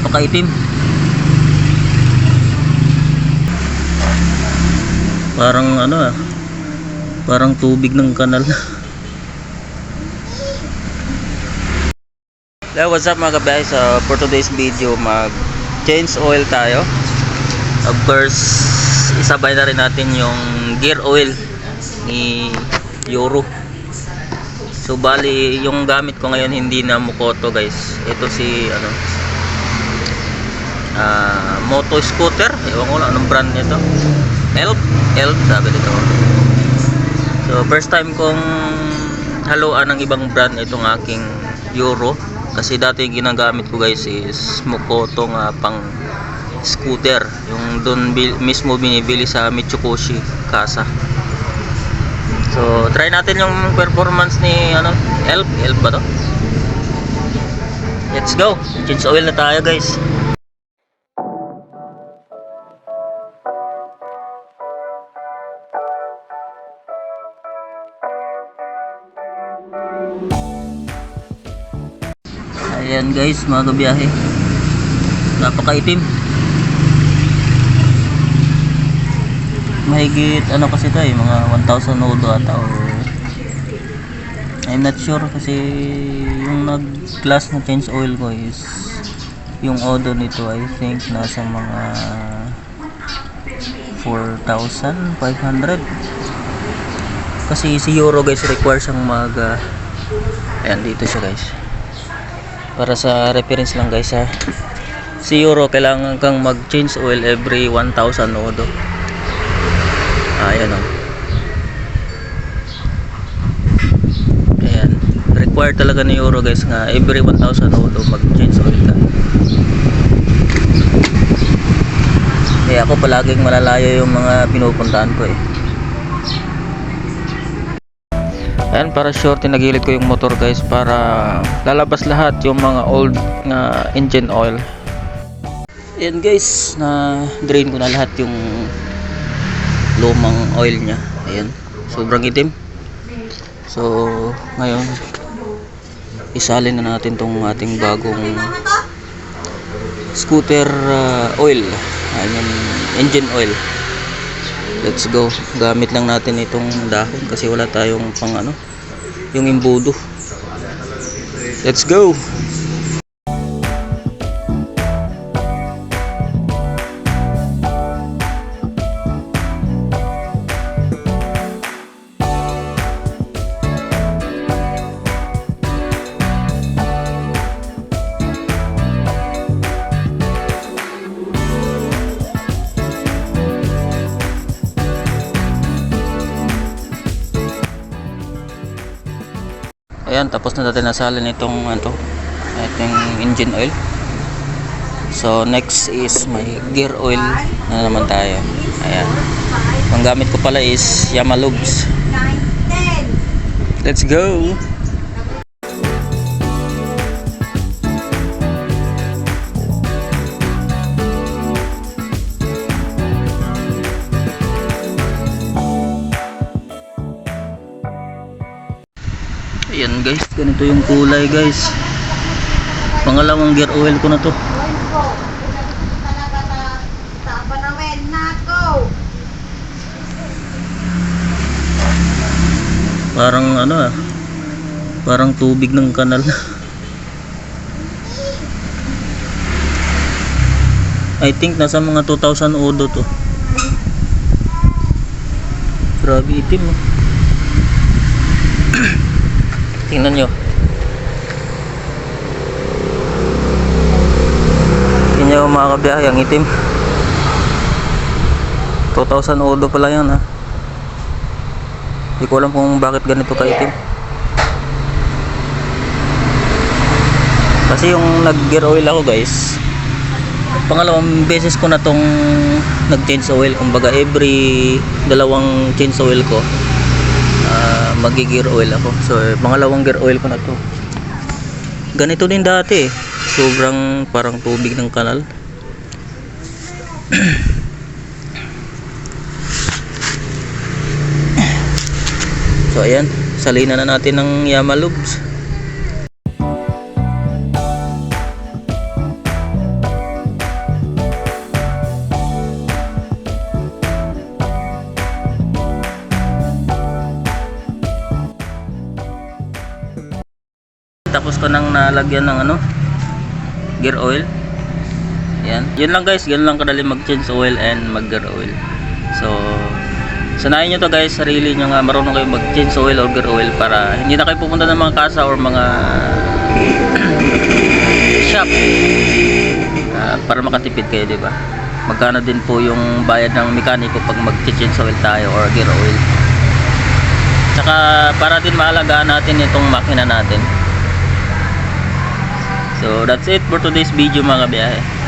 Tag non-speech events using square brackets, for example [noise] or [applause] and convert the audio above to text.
napakaitim parang ano ah parang tubig ng kanal [laughs] Hello, what's up mga guys? So, for today's video, mag change oil tayo. Of course, isabay na rin natin yung gear oil ni Yoro. So, bali, yung gamit ko ngayon hindi na Mukoto guys. Ito si, ano, ah moto scooter. Ewan ko lang anong brand nito. Elf. Elf, sabi nito. So, first time kong haluan ng ibang brand itong aking Euro. Kasi dati ginagamit ko guys is Mukoto nga pang scooter. Yung doon mismo binibili sa Mitsukoshi Kasa. So, try natin yung performance ni ano, Elf. Elf ba to? Let's go. Change oil na tayo guys. Ayan guys, mga kabiyahe. Napakaitim. Mahigit ano kasi ito eh, mga 1,000 odo ata or I'm not sure kasi yung nag-glass na change oil ko is yung odo nito I think nasa mga 4,500 kasi si Euro guys require siyang mag uh, ayan dito siya guys para sa reference lang guys ha. Si Euro kailangan kang mag change oil every 1,000 odo ayan o ayan. Required talaga ni Euro guys nga every 1,000 odo mag change oil ka. Kaya ako palaging malalayo yung mga pinupuntahan ko eh Ayan, para sure tinagilid ko yung motor guys para lalabas lahat yung mga old na engine oil. Ayan guys, na drain ko na lahat yung lumang oil niya. Ayan, sobrang itim. So, ngayon isalin na natin tong ating bagong scooter uh, oil. Ayan, engine oil. Let's go. Gamit lang natin itong dahon kasi wala tayong pang ano, yung imbudo. Let's go. Ayan, tapos na natin nasalin itong ano, ating engine oil. So, next is may gear oil na naman tayo. Ayan. Ang gamit ko pala is Yamalubs. Let's go! Ayan guys, ganito yung kulay guys. Pangalawang gear oil ko na to. Parang ano ah. Parang tubig ng kanal. [laughs] I think nasa mga 2,000 odo to. Grabe itim oh. [clears throat] Tingnan nyo. Tingnan nyo mga kabiyahe, ang itim. 2,000 odo pala yan ha. Hindi ko alam kung bakit ganito kaitim. Kasi yung nag-gear oil ako guys, pangalawang beses ko na tong nag-change oil. Kumbaga every dalawang change oil ko, uh, magi-gear oil ako. So, pangalawang gear oil ko na to. Ganito din dati eh. Sobrang parang tubig ng kanal. [clears throat] so, ayan. Salina na natin ng Yamalubs. Tapos ko nang nalagyan ng ano, gear oil. Yan. Yun lang guys, yun lang kadali mag-change oil and mag-gear oil. So, sanayin nyo to guys, sarili nyo nga marunong kayo mag-change oil or gear oil para hindi na kayo pupunta ng mga kasa or mga [coughs] shop Ah, para makatipid kayo, di ba? Magkano din po yung bayad ng mekaniko pag mag-change oil tayo or gear oil. Tsaka para din maalagaan natin itong makina natin. So that's it for today's video mga biyahe.